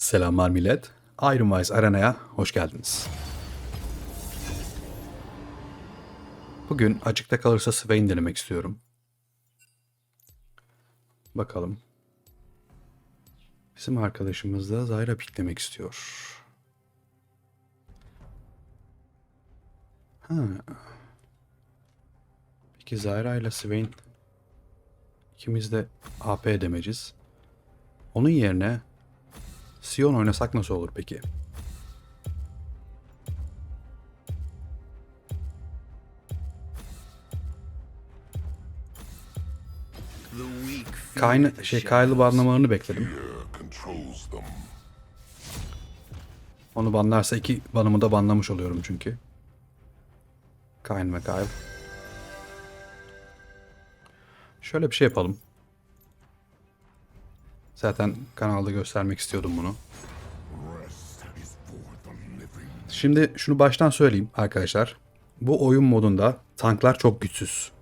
Selamlar millet. Iron Wise Arena'ya hoş geldiniz. Bugün açıkta kalırsa Swain denemek istiyorum. Bakalım. Bizim arkadaşımız da Zyra piklemek istiyor. Ha. Peki Zyra ile Swain ikimiz de AP demeciz. Onun yerine Sion oynasak nasıl olur peki? Kayn şey Kyle'ı banlamalarını bekledim. Onu banlarsa iki banımı da banlamış oluyorum çünkü. Kayn ve Kyle. Şöyle bir şey yapalım. Zaten kanalda göstermek istiyordum bunu. Şimdi şunu baştan söyleyeyim arkadaşlar. Bu oyun modunda tanklar çok güçsüz.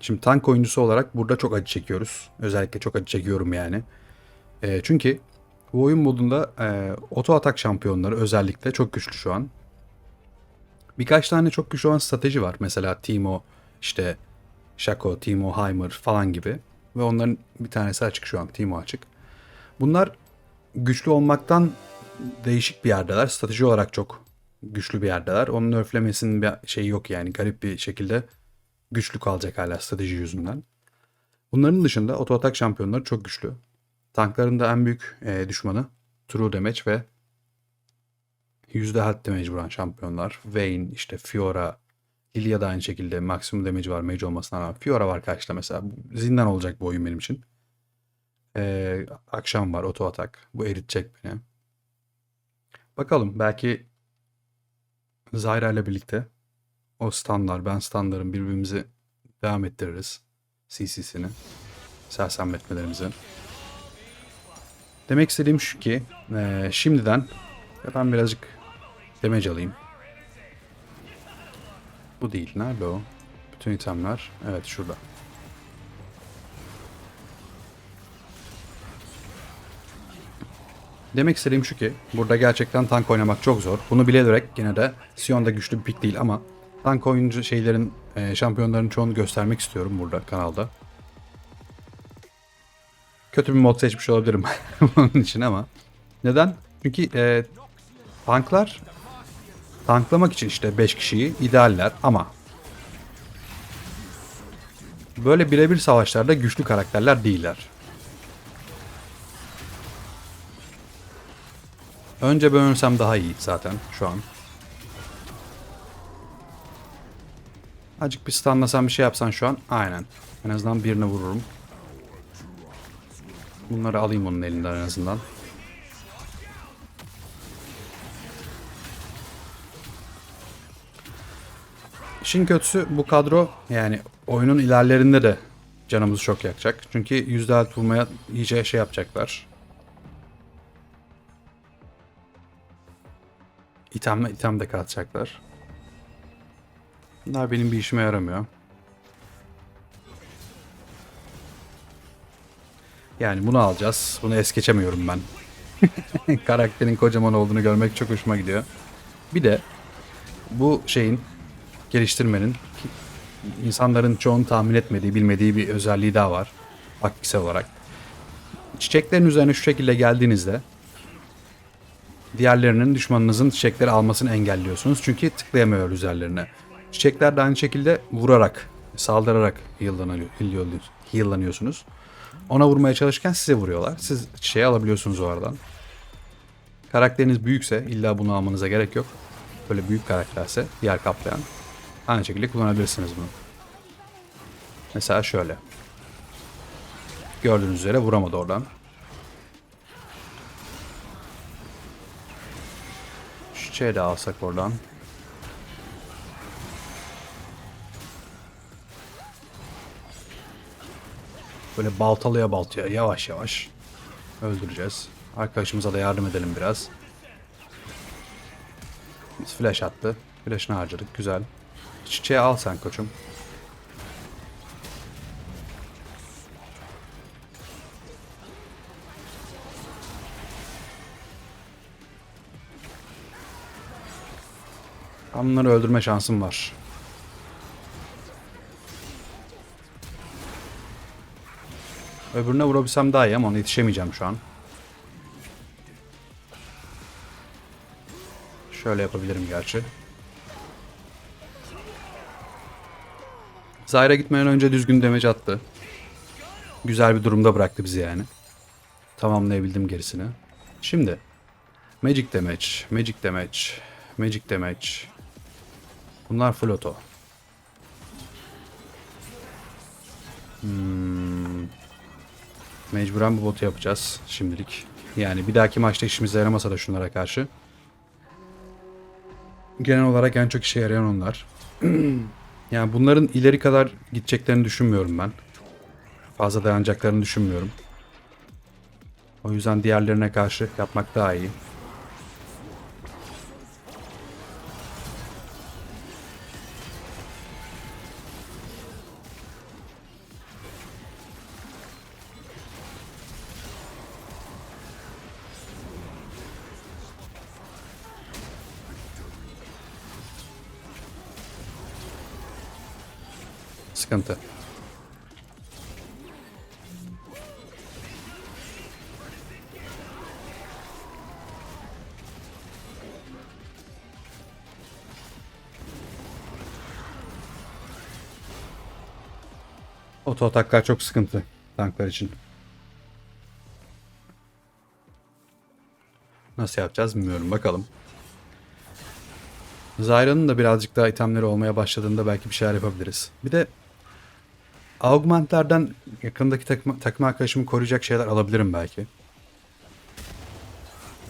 Şimdi tank oyuncusu olarak burada çok acı çekiyoruz. Özellikle çok acı çekiyorum yani. E, çünkü bu oyun modunda e, oto atak şampiyonları özellikle çok güçlü şu an. Birkaç tane çok güçlü olan strateji var. Mesela Timo, işte Shaco, Timo, Heimer falan gibi. Ve onların bir tanesi açık şu an. Timo açık. Bunlar güçlü olmaktan değişik bir yerdeler. Strateji olarak çok güçlü bir yerdeler. Onun örflemesinin bir şeyi yok yani. Garip bir şekilde güçlü kalacak hala strateji yüzünden. Bunların dışında oto atak şampiyonları çok güçlü. Tankların da en büyük e, düşmanı True Damage ve yüzde health damage vuran şampiyonlar. Vayne, işte Fiora, Lilia da aynı şekilde maksimum damage var mage olmasına rağmen. Fiora var karşıda mesela. Zindan olacak bu oyun benim için. Ee, akşam var oto atak. Bu eritecek beni. Bakalım belki Zyra ile birlikte o standlar ben standların birbirimizi devam ettiririz. CC'sini. Sersemletmelerimizi. Demek istediğim şu ki eee, şimdiden ben birazcık damage alayım. Bu değil. Nerede o? Bütün itemler. Evet şurada. Demek istediğim şu ki burada gerçekten tank oynamak çok zor. Bunu bilerek yine de Sion da güçlü bir pik değil ama tank oyuncu şeylerin e, şampiyonların çoğunu göstermek istiyorum burada kanalda. Kötü bir mod seçmiş olabilirim bunun için ama neden? Çünkü e, tanklar tanklamak için işte 5 kişiyi idealler ama böyle birebir savaşlarda güçlü karakterler değiller. Önce bölünsem daha iyi zaten şu an. Acık bir stunlasam bir şey yapsan şu an. Aynen. En azından birine vururum. Bunları alayım onun elinden en azından. İşin kötüsü bu kadro yani oyunun ilerlerinde de canımızı çok yakacak. Çünkü yüzde alt vurmaya iyice şey yapacaklar. İtem, item de katacaklar. Bunlar benim bir işime yaramıyor. Yani bunu alacağız. Bunu es geçemiyorum ben. Karakterin kocaman olduğunu görmek çok hoşuma gidiyor. Bir de bu şeyin geliştirmenin insanların çoğunu tahmin etmediği, bilmediği bir özelliği daha var. Taktiksel olarak. Çiçeklerin üzerine şu şekilde geldiğinizde diğerlerinin düşmanınızın çiçekleri almasını engelliyorsunuz. Çünkü tıklayamıyor üzerlerine. Çiçekler de aynı şekilde vurarak, saldırarak heal'lanıyor- heal- heal'lanıyorsunuz. Ona vurmaya çalışırken size vuruyorlar. Siz çiçeği alabiliyorsunuz o aradan. Karakteriniz büyükse illa bunu almanıza gerek yok. Böyle büyük karakterse diğer kaplayan aynı şekilde kullanabilirsiniz bunu. Mesela şöyle. Gördüğünüz üzere vuramadı oradan. De alsak oradan. Böyle baltalıya baltaya yavaş yavaş öldüreceğiz. Arkadaşımıza da yardım edelim biraz. Biz flash attı. Flash'ını harcadık. Güzel. Çiçeği al sen koçum. Ben öldürme şansım var. Öbürüne vurabilsem daha iyi ama ona yetişemeyeceğim şu an. Şöyle yapabilirim gerçi. Zyra gitmeden önce düzgün damage attı. Güzel bir durumda bıraktı bizi yani. Tamamlayabildim gerisini. Şimdi Magic damage, magic damage, magic damage. Bunlar full auto. Hmm. Mecburen bu botu yapacağız şimdilik. Yani bir dahaki maçta işimize yaramasa da şunlara karşı. Genel olarak en çok işe yarayan onlar. yani bunların ileri kadar gideceklerini düşünmüyorum ben. Fazla dayanacaklarını düşünmüyorum. O yüzden diğerlerine karşı yapmak daha iyi. Sıkıntı. Oto ataklar çok sıkıntı tanklar için. Nasıl yapacağız bilmiyorum bakalım. Zyra'nın da birazcık daha itemleri olmaya başladığında belki bir şeyler yapabiliriz. Bir de augmentlerden yakındaki takım, takım arkadaşımı koruyacak şeyler alabilirim belki.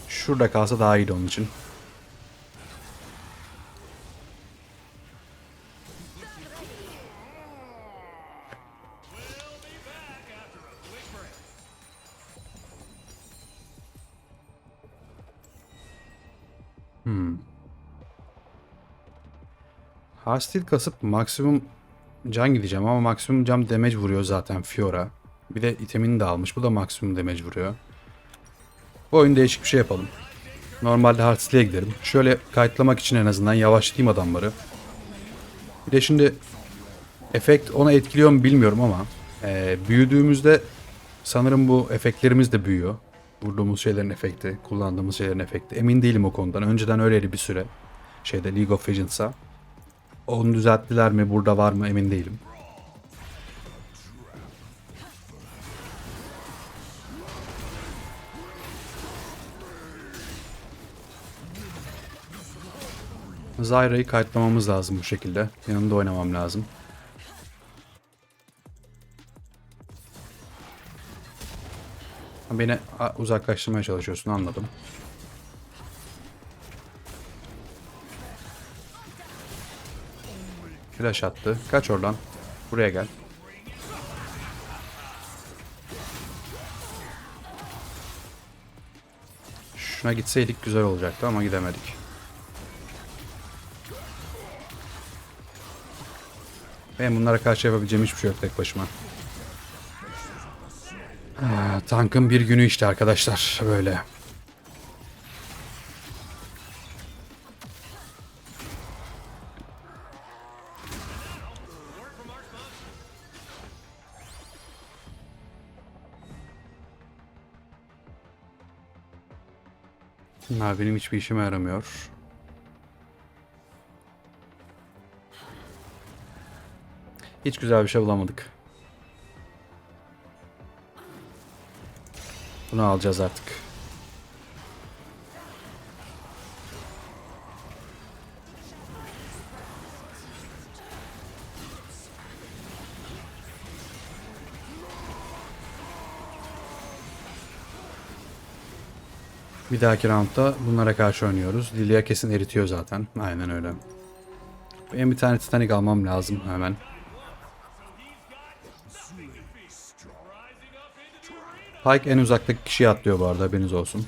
Şurada kalsa daha iyiydi onun için. Hastil kasıp maksimum can gideceğim ama maksimum can damage vuruyor zaten Fiora. Bir de itemini de almış. Bu da maksimum damage vuruyor. Bu oyun değişik bir şey yapalım. Normalde Heartstill'e giderim. Şöyle kayıtlamak için en azından yavaşlatayım adamları. Bir de şimdi efekt ona etkiliyor mu bilmiyorum ama eee, büyüdüğümüzde sanırım bu efektlerimiz de büyüyor. Vurduğumuz şeylerin efekti, kullandığımız şeylerin efekti. Emin değilim o konudan. Önceden öyleydi bir süre. Şeyde League of Legends'a. Onu düzelttiler mi burada var mı emin değilim. Zyra'yı kayıtlamamız lazım bu şekilde. Yanında oynamam lazım. Beni uzaklaştırmaya çalışıyorsun anladım. Flash attı. Kaç oradan. Buraya gel. Şuna gitseydik güzel olacaktı ama gidemedik. Benim bunlara karşı yapabileceğim hiçbir şey yok tek başıma. Ah, tankın bir günü işte arkadaşlar böyle. Bunlar benim hiçbir işime yaramıyor. Hiç güzel bir şey bulamadık. Bunu alacağız artık. Bir dahaki roundda bunlara karşı oynuyoruz. Lilia kesin eritiyor zaten. Aynen öyle. Benim bir tane Titanic almam lazım hemen. Pike en uzaktaki kişiye atlıyor bu arada haberiniz olsun.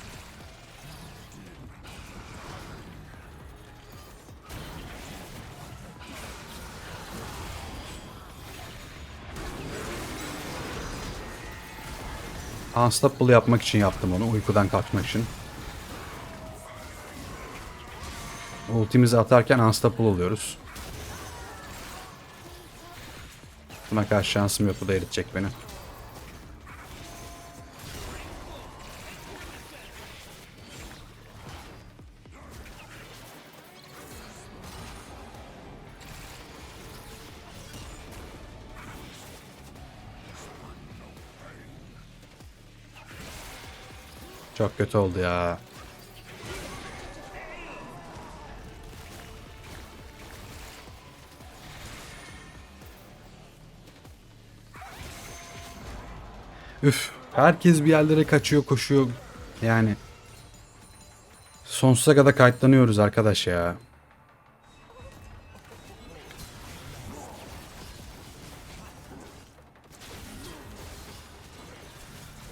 Unstoppable yapmak için yaptım onu. Uykudan kalkmak için. Ultimizi atarken unstoppable oluyoruz. Buna karşı şansım yok. Bu da eritecek beni. Çok kötü oldu ya. Üf. Herkes bir yerlere kaçıyor, koşuyor. Yani sonsuza kadar kayıtlanıyoruz arkadaş ya.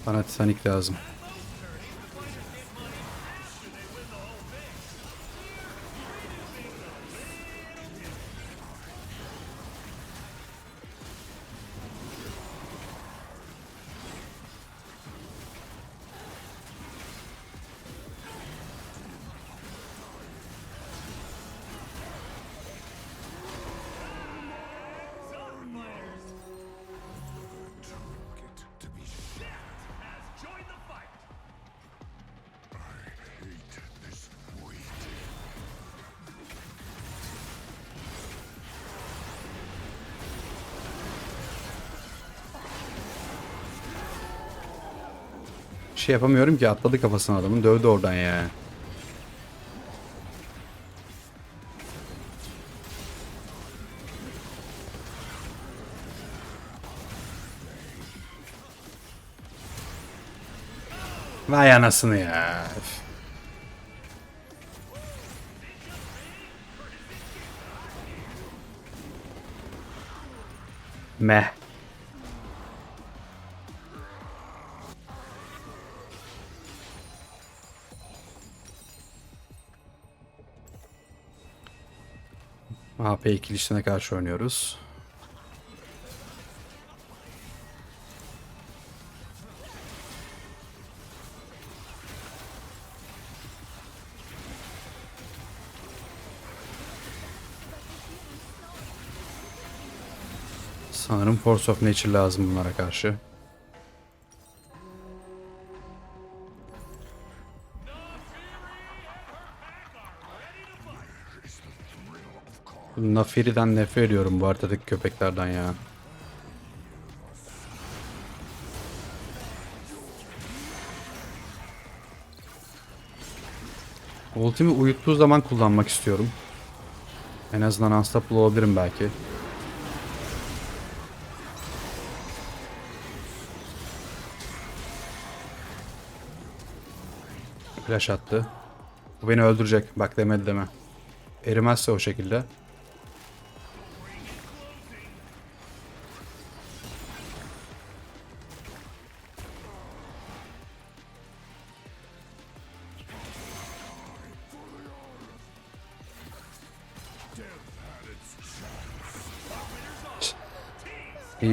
Bana Titanic lazım. Şey yapamıyorum ki atladı kafasına adamın dövdü oradan ya. Vay anasını ya. Meh. AP ikilişine karşı oynuyoruz. Sanırım Force of Nature lazım bunlara karşı. Nafiri'den nefret ediyorum bu haritadaki köpeklerden ya. Ultimi uyuttuğu zaman kullanmak istiyorum. En azından unstoppable olabilirim belki. Flash attı. Bu beni öldürecek. Bak demedi deme. Erimezse o şekilde.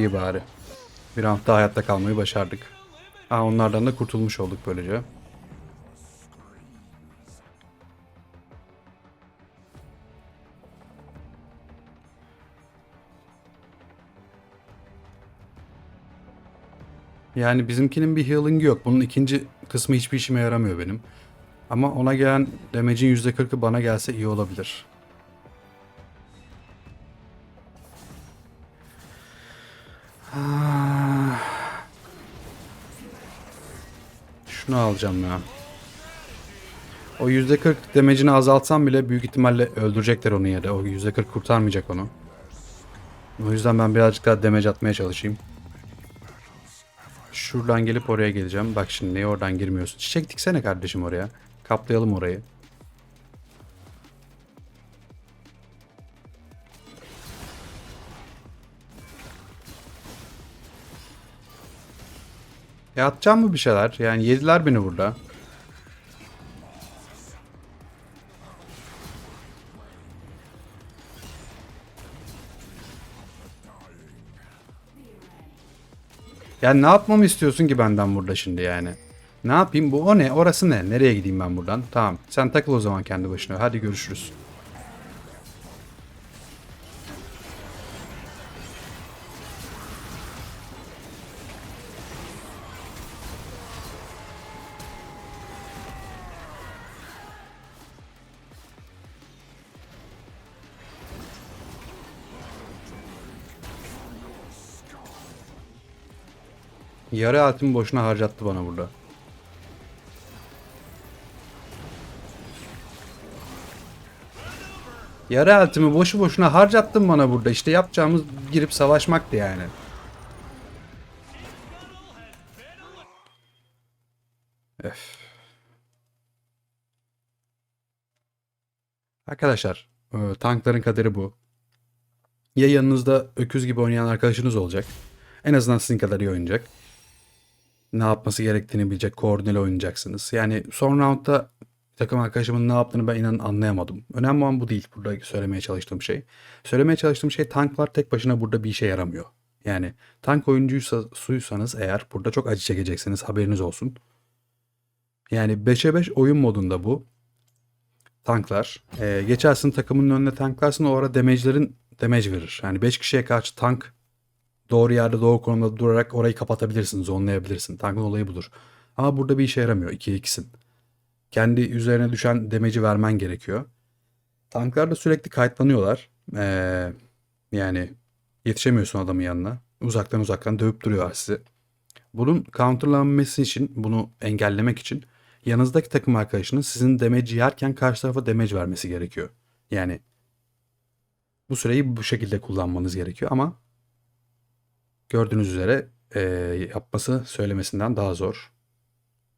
İyi bari. Bir hafta hayatta kalmayı başardık. Aa, onlardan da kurtulmuş olduk böylece. Yani bizimkinin bir healing'i yok. Bunun ikinci kısmı hiçbir işime yaramıyor benim. Ama ona gelen damage'in %40'ı bana gelse iyi olabilir. Şunu alacağım ya. O %40 damage'ini azaltsam bile büyük ihtimalle öldürecekler onu ya da o %40 kurtarmayacak onu. O yüzden ben birazcık daha damage atmaya çalışayım. Şuradan gelip oraya geleceğim. Bak şimdi niye oradan girmiyorsun? Çiçek diksene kardeşim oraya. Kaplayalım orayı. Ya atacağım mı bir şeyler? Yani yediler beni burada. Yani ne yapmamı istiyorsun ki benden burada şimdi yani? Ne yapayım bu? O ne? Orası ne? Nereye gideyim ben buradan? Tamam. Sen takıl o zaman kendi başına. Hadi görüşürüz. Yarı altın boşuna harcattı bana burada. Yarı altımı boşu boşuna harcattın bana burada. İşte yapacağımız girip savaşmaktı yani. Öf. Arkadaşlar, e, tankların kaderi bu. Ya yanınızda öküz gibi oynayan arkadaşınız olacak. En azından sizin kadar iyi oynayacak. Ne yapması gerektiğini bilecek, koordineli oynayacaksınız. Yani son roundda takım arkadaşımın ne yaptığını ben inanın anlayamadım. Önemli olan bu değil burada söylemeye çalıştığım şey. Söylemeye çalıştığım şey tanklar tek başına burada bir işe yaramıyor. Yani tank oyuncuysa suysanız eğer burada çok acı çekeceksiniz haberiniz olsun. Yani 5'e 5 oyun modunda bu. Tanklar. Ee, geçersin takımın önüne tanklarsın o ara damage'lerin damage verir. Yani 5 kişiye karşı tank doğru yerde doğru konumda durarak orayı kapatabilirsin, zonlayabilirsin. Tankın olayı budur. Ama burada bir işe yaramıyor 2'ye 2'sin. Kendi üzerine düşen damage'i vermen gerekiyor. Tanklar da sürekli kayıtlanıyorlar. Ee, yani yetişemiyorsun adamın yanına. Uzaktan uzaktan dövüp duruyorlar sizi. Bunun counterlanması için, bunu engellemek için yanınızdaki takım arkadaşının sizin damage yerken karşı tarafa damage vermesi gerekiyor. Yani bu süreyi bu şekilde kullanmanız gerekiyor ama gördüğünüz üzere e, yapması söylemesinden daha zor.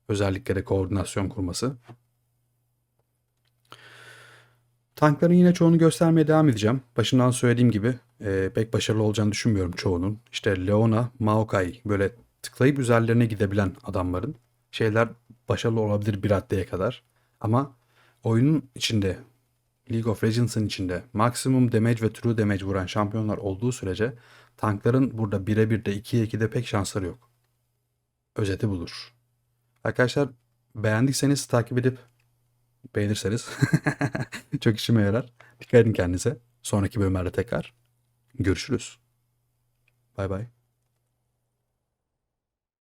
Özellikle de koordinasyon kurması. Tankların yine çoğunu göstermeye devam edeceğim. Başından söylediğim gibi e, pek başarılı olacağını düşünmüyorum çoğunun. İşte Leona, Maokai böyle tıklayıp üzerlerine gidebilen adamların şeyler başarılı olabilir bir raddeye kadar. Ama oyunun içinde League of Legends'ın içinde maksimum damage ve true damage vuran şampiyonlar olduğu sürece tankların burada birebir de 2'ye 2'de pek şansları yok. Özeti budur. Arkadaşlar beğendiyseniz takip edip beğenirseniz çok işime yarar. Dikkat edin kendinize. Sonraki bölümlerde tekrar görüşürüz. Bay bay.